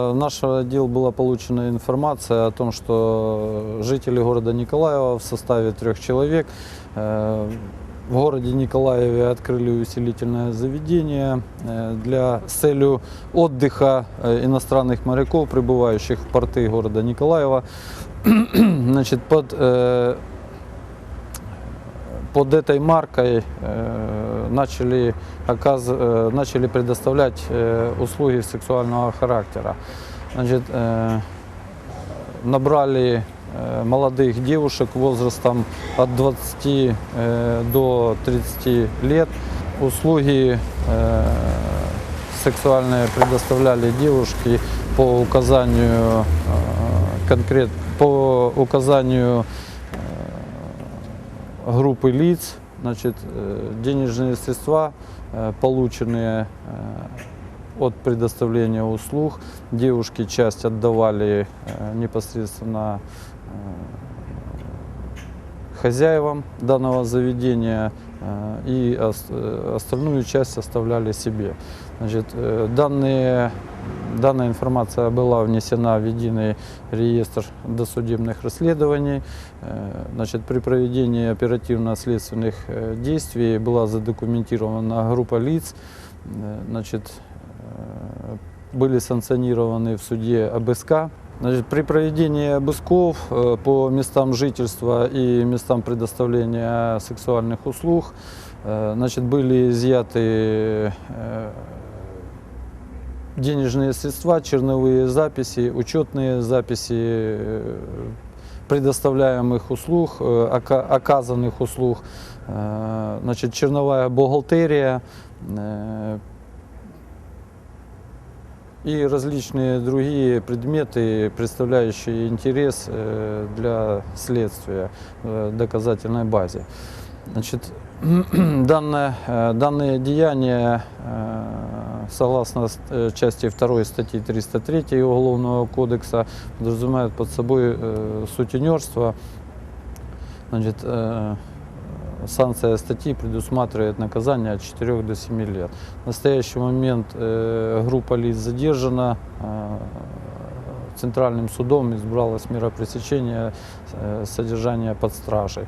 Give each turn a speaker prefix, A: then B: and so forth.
A: В наш отдел была получена информация о том, что жители города Николаева в составе трех человек э, в городе Николаеве открыли усилительное заведение э, для с целью отдыха э, иностранных моряков, прибывающих в порты города Николаева. Значит, под, э, под этой маркой э, начали, оказ- э, начали предоставлять э, услуги сексуального характера. Значит, э, набрали молодых девушек возрастом от 20 э, до 30 лет. Услуги сексуальные предоставляли девушки по указанию конкрет по указанию группы лиц, значит, э, денежные средства, э, полученные э, от предоставления услуг, девушки часть отдавали непосредственно хозяевам данного заведения и ос- остальную часть оставляли себе. Значит, данные, данная информация была внесена в единый реестр досудебных расследований. Э, Значит, при проведении оперативно-следственных э, действий была задокументирована группа лиц. Э, Значит, были санкционированы в суде ОБСК. Значит, при проведении обысков по местам жительства и местам предоставления сексуальных услуг значит, были изъяты денежные средства, черновые записи, учетные записи э, предоставляемых услуг, э, ока- оказанных услуг, э, значит, черновая бухгалтерия, и различные другие предметы, представляющие интерес для следствия доказательной базе. Значит, данное, данные деяния, э, согласно э, части 2 статьи 303 Уголовного кодекса, подразумевают под собой э, сутенерство. Значит, э, санкция статьи предусматривает наказание от 4 до 7 лет. В настоящий момент э, группа лиц задержана. Центральным судом избралась мера пресечения содержания под стражей.